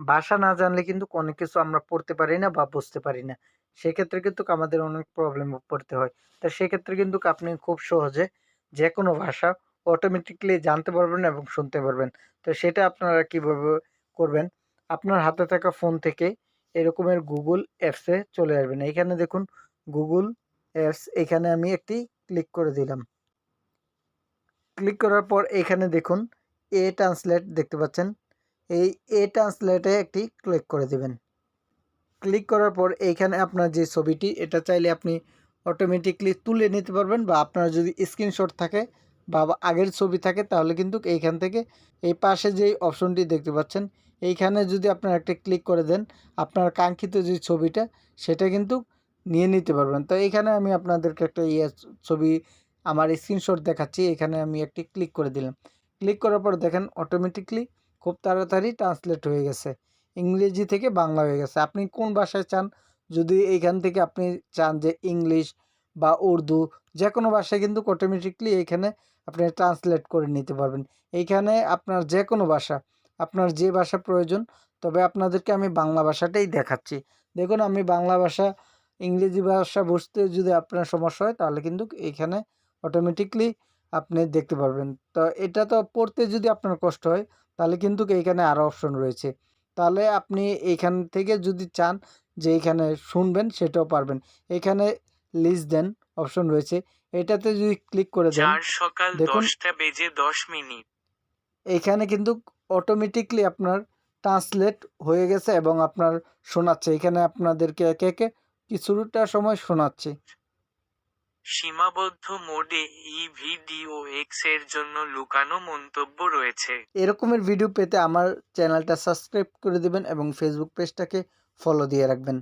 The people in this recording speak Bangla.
ভাষা না জানলে কিন্তু অনেক কিছু আমরা পড়তে পারি না বা বুঝতে পারি না। সেক্ষেত্রে কিন্তু আমাদের অনেক প্রবলেম পড়তে হয়। তো সেক্ষেত্রে কিন্তু আপনি খুব সহজে যে কোনো ভাষা অটোমেটিকলি জানতে পারবেন এবং শুনতে পারবেন। তো সেটা আপনারা কীভাবে করবেন? আপনার হাতে থাকা ফোন থেকে এরকমের গুগল অ্যাপসে চলে আসবেন। এইখানে দেখুন গুগল অ্যাপস এখানে আমি একটি ক্লিক করে দিলাম। ক্লিক করার পর এখানে দেখুন এ ট্রান্সলেট দেখতে পাচ্ছেন। এই এ ট্রান্সলেটে একটি ক্লিক করে দিবেন। ক্লিক করার পর এইখানে আপনার যে ছবিটি, এটা চাইলে আপনি অটোমেটিকলি তুলে নিতে পারবেন বা আপনার যদি স্ক্রিনশট থাকে বা আগের ছবি থাকে, তাহলে কিন্তু এইখান থেকে এই পাশে যেই অপশনটি দেখতে পাচ্ছেন, এইখানে যদি আপনার একটা ক্লিক করে দেন, আপনার কাঙ্ক্ষিত যে ছবিটা, সেটা কিন্তু নিয়ে নিতে পারবেন। তো এইখানে আমি আপনাদেরকে একটা ইয়ে ছবি, আমার স্ক্রিনশট দেখাচ্ছি, এখানে আমি একটি ক্লিক করে দিলাম। ক্লিক করার পর দেখেন অটোমেটিকলি খুব তাড়াতাড়ি ট্রান্সলেট হয়ে গেছে। ইংরেজি থেকে বাংলা হয়ে গেছে। আপনি কোন ভাষায় চান? যদি এইখান থেকে আপনি চান যে ইংলিশ বা উর্দু যে কোনো ভাষায় কিন্তু অটোমেটিকলি এইখানে আপনি ট্রান্সলেট করে নিতে পারবেন। এইখানে আপনার যে কোনো ভাষা, আপনার যে ভাষা প্রয়োজন, তবে আপনাদেরকে আমি বাংলা ভাষাটাই দেখাচ্ছি। দেখুন, আমি বাংলা ভাষা, ইংরেজি ভাষা বুঝতে যদি আপনার সমস্যা হয়, তাহলে কিন্তু এইখানে অটোমেটিকলি আপনি দেখতে পারবেন। তো এটা তো পড়তে যদি আপনার কষ্ট হয় তাহলে কিন্তু এইখানে আরও অপশন রয়েছে। তাহলে আপনি এইখান থেকে যদি চান যে এইখানে শুনবেন সেটাও পারবেন। এখানে লিস্ট দেন অপশন রয়েছে। এটাতে যদি ক্লিক করে দেন সকাল দেখুন। দশটা বেজে দশ মিনিট। এইখানে কিন্তু অটোমেটিকলি আপনার ট্রান্সলেট হয়ে গেছে এবং আপনার শোনাচ্ছে। এখানে আপনাদেরকে একে একে কিছুটা সময় শোনাচ্ছে। সীমাবদ্ধ মোডে এই ভিডিও এক্সের জন্য লুকানো মন্তব্য রয়েছে। এরকমের ভিডিও পেতে আমার চ্যানেলটা সাবস্ক্রাইব করে দিবেন এবং ফেসবুক পেজটাকে ফলো দিয়ে রাখবেন।